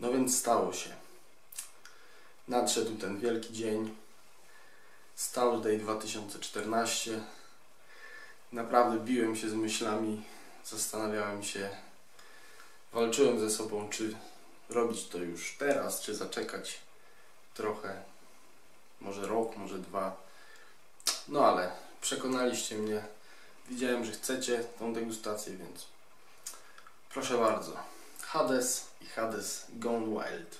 No więc stało się. Nadszedł ten wielki dzień. Stout Day 2014. Naprawdę biłem się z myślami, zastanawiałem się, walczyłem ze sobą, czy robić to już teraz, czy zaczekać trochę, może rok, może dwa. No ale przekonaliście mnie. Widziałem, że chcecie tą degustację, więc proszę bardzo. Hades i Hades Gone Wild.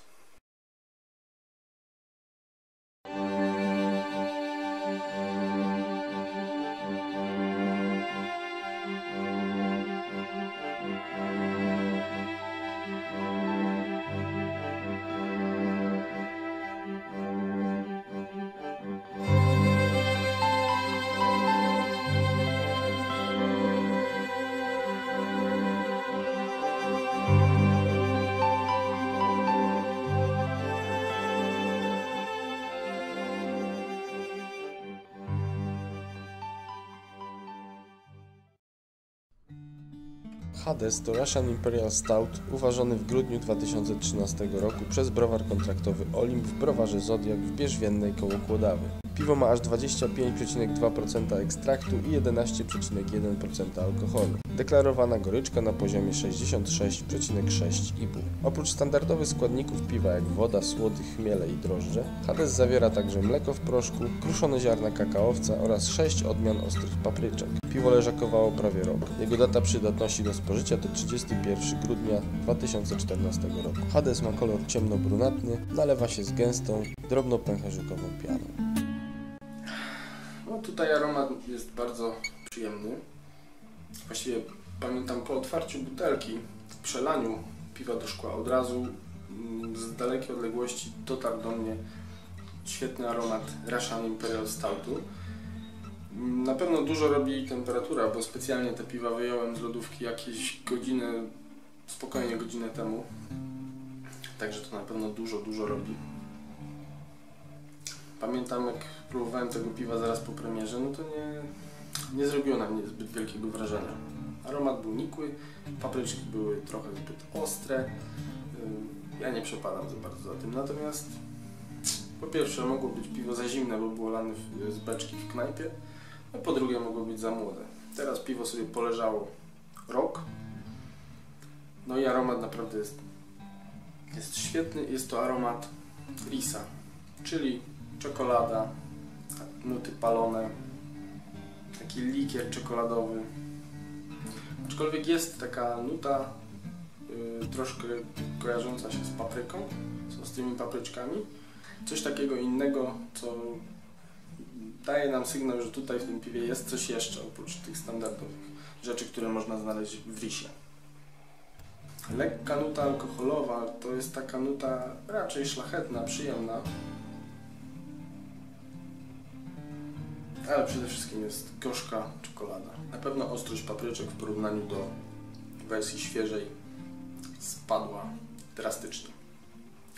Hades to Russian Imperial Stout uważony w grudniu 2013 roku przez browar kontraktowy Olimp w browarze Zodiak w Bierzwiennej koło Kłodawy. Piwo ma aż 25,2% ekstraktu i 11,1% alkoholu. Deklarowana goryczka na poziomie 66,6,5. Oprócz standardowych składników piwa jak woda, słody, chmiele i drożdże, Hades zawiera także mleko w proszku, kruszone ziarna kakaowca oraz 6 odmian ostrych papryczek. Piwo leżakowało prawie rok. Jego data przydatności do spożycia to 31 grudnia 2014 roku. Hades ma kolor ciemno-brunatny, nalewa się z gęstą, drobno-pęcherzykową pianą. No tutaj aromat jest bardzo przyjemny. Właściwie pamiętam po otwarciu butelki, przelaniu piwa do szkła od razu mm, z dalekiej odległości dotarł do mnie świetny aromat Russian Imperial Stoutu. Na pewno dużo robi temperatura, bo specjalnie te piwa wyjąłem z lodówki jakieś godziny, spokojnie godzinę temu. Także to na pewno dużo, dużo robi. Pamiętam jak próbowałem tego piwa zaraz po premierze, no to nie, nie zrobiło na mnie zbyt wielkiego wrażenia. Aromat był nikły, papryczki były trochę zbyt ostre. Ja nie przepadam za bardzo za tym, natomiast po pierwsze mogło być piwo za zimne, bo było lane z beczki w knajpie, a po drugie mogło być za młode. Teraz piwo sobie poleżało rok, no i aromat naprawdę jest, jest świetny. Jest to aromat risa, czyli czekolada, nuty palone, taki likier czekoladowy. Aczkolwiek jest taka nuta y, troszkę kojarząca się z papryką, z ostrymi papryczkami. Coś takiego innego, co daje nam sygnał, że tutaj w tym piwie jest coś jeszcze oprócz tych standardowych rzeczy, które można znaleźć w risie. Lekka nuta alkoholowa to jest taka nuta raczej szlachetna, przyjemna. Ale przede wszystkim jest gorzka czekolada. Na pewno ostrość papryczek w porównaniu do wersji świeżej spadła drastycznie.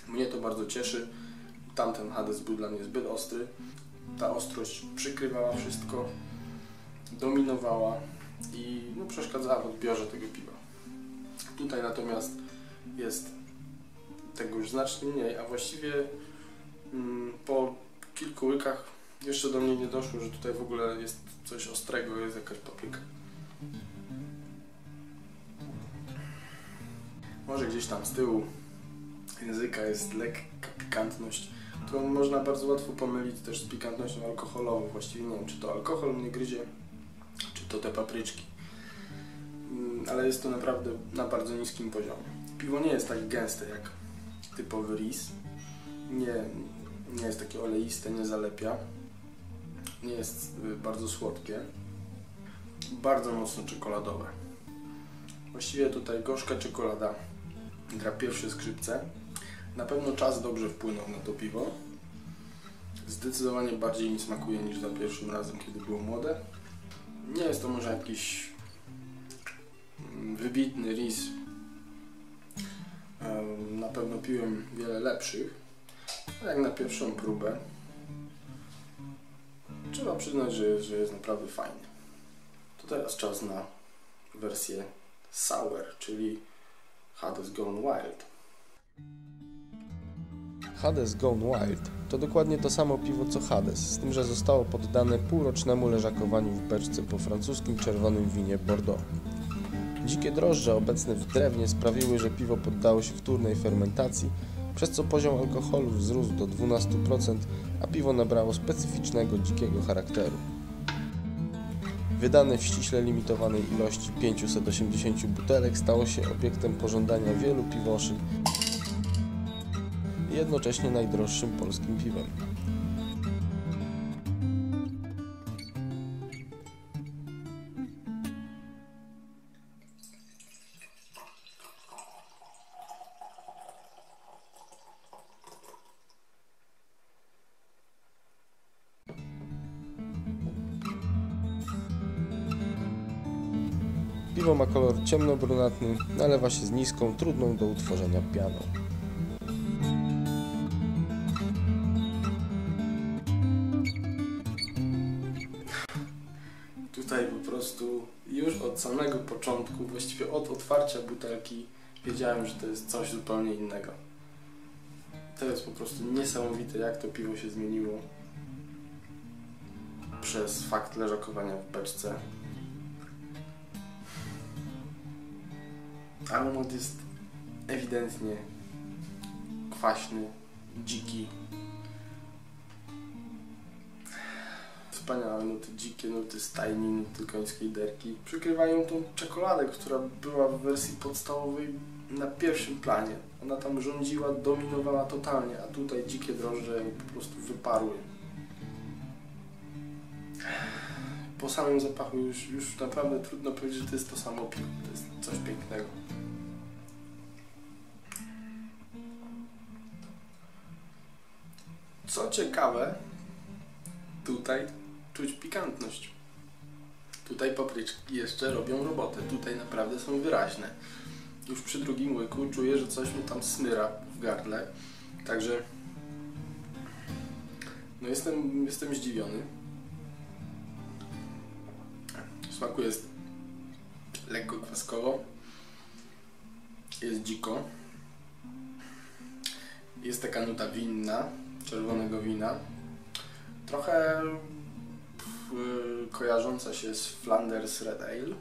Mnie to bardzo cieszy. Tamten Hades był dla mnie zbyt ostry. Ta ostrość przykrywała wszystko, dominowała i no, przeszkadzała w odbiorze tego piwa. Tutaj natomiast jest tego już znacznie mniej, a właściwie mm, po kilku łykach jeszcze do mnie nie doszło, że tutaj w ogóle jest coś ostrego, jest jakaś papryka. Może gdzieś tam z tyłu języka jest lekka pikantność, którą można bardzo łatwo pomylić też z pikantnością alkoholową. Właściwie nie wiem, czy to alkohol mnie gryzie, czy to te papryczki. Mm, Ale jest to naprawdę na bardzo niskim poziomie. Piwo nie jest tak gęste jak typowy ris. Nie, nie jest takie oleiste, nie zalepia. Nie jest y, bardzo słodkie. Bardzo mocno czekoladowe. Właściwie tutaj gorzka czekolada gra pierwsze skrzypce. Na pewno czas dobrze wpłynął na to piwo. Zdecydowanie bardziej mi smakuje niż za pierwszym razem, kiedy było młode. Nie jest to może jakiś mm, wybitny ris. Na pewno piłem wiele lepszych. Jak na pierwszą próbę trzeba przyznać, że że jest naprawdę fajny. To teraz czas na wersję sour, czyli Hades Gone Wild. Hades Gone Wild to dokładnie to samo piwo co Hades, z tym, że zostało poddane półrocznemu leżakowaniu w beczce po francuskim czerwonym winie Bordeaux. Dzikie drożdże obecne w drewnie sprawiły, że piwo poddało się wtórnej fermentacji, przez co poziom alkoholu wzrósł do 12%, a piwo nabrało specyficznego dzikiego charakteru. Wydane w ściśle limitowanej ilości 580 butelek stało się obiektem pożądania wielu piwoszy i jednocześnie najdroższym polskim piwem. Piwo ma kolor ciemnobrunatny, nalewa się z niską, trudną do utworzenia pianą. Tutaj po prostu już od samego początku, właściwie od otwarcia butelki, wiedziałem, że to jest coś zupełnie innego. To jest po prostu niesamowite, jak to piwo się zmieniło przez fakt leżakowania w beczce. Aromat jest ewidentnie kwaśny, dziki. Wspaniałe nuty dzikie, nuty stajni, nuty końskiej derki. Przykrywają tą czekoladę, która była w wersji podstawowej na pierwszym planie. Ona tam rządziła, dominowała totalnie, a tutaj dzikie drożdże po prostu wyparły. Po samym zapachu już, już naprawdę trudno powiedzieć, że to jest to samo piwo. To jest coś pięknego. Co ciekawe, tutaj czuć pikantność. Tutaj papryczki jeszcze robią robotę. Tutaj naprawdę są wyraźne. Już przy drugim łyku czuję, że coś mi tam smyra w gardle. Także no jestem, jestem zdziwiony. W smaku jest lekko kwaskowo. Jest dziko. Jest taka nuta winna, czerwonego wina. Trochę kojarząca się z Flanders Red Ale.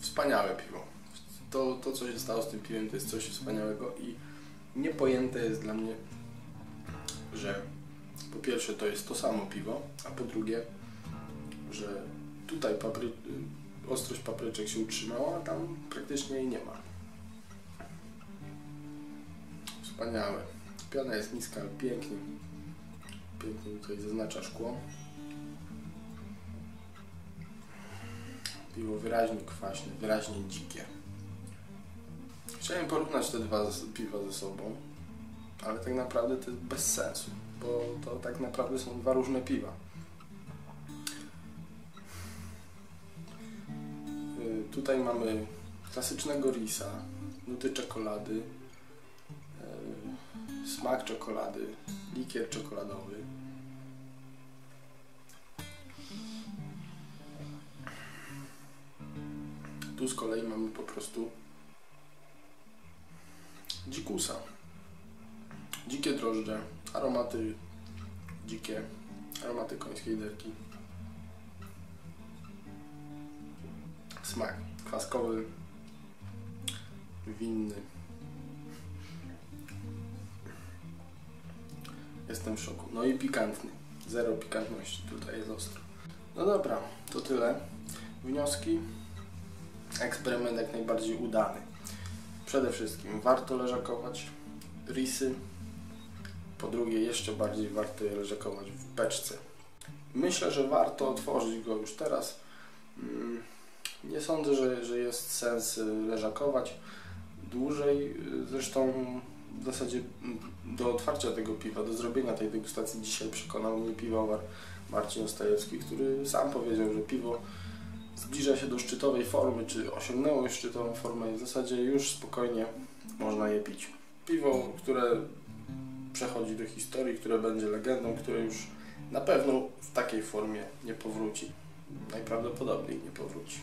Wspaniałe piwo. To, to, co się stało z tym piwem, to jest coś wspaniałego i niepojęte jest dla mnie, że po pierwsze to jest to samo piwo, a po drugie, że tutaj papry... ostrość papryczek się utrzymała, a tam praktycznie jej nie ma. Wspaniałe. Piana jest niska, ale pięknie. Pięknie tutaj zaznacza szkło. Piwo wyraźnie kwaśne, wyraźnie dzikie. Chciałem porównać te dwa piwa ze sobą, ale tak naprawdę to jest bez sensu, bo to tak naprawdę są dwa różne piwa. Y, Tutaj mamy klasycznego risa, nuty czekolady, smak czekolady, likier czekoladowy. Tu z kolei mamy po prostu dzikusa. Dzikie drożdże, aromaty dzikie, aromaty końskiej derki. Smak kwaskowy, winny. Jestem w szoku. No i pikantny. Zero pikantności, tutaj jest ostro. No dobra, to tyle. Wnioski. Eksperyment jak najbardziej udany. Przede wszystkim warto leżakować risy. Po drugie, jeszcze bardziej warto je leżakować w beczce. Myślę, że warto otworzyć go już teraz. Mm, Nie sądzę, że, że jest sens y, leżakować dłużej. Y, Zresztą w zasadzie do otwarcia tego piwa, do zrobienia tej degustacji dzisiaj przekonał mnie piwowar Marcin Ostajewski, który sam powiedział, że piwo zbliża się do szczytowej formy, czy osiągnęło już szczytową formę i w zasadzie już spokojnie można je pić. Piwo, które przechodzi do historii, które będzie legendą, które już na pewno w takiej formie nie powróci. najprawdopodobniej nie powróci.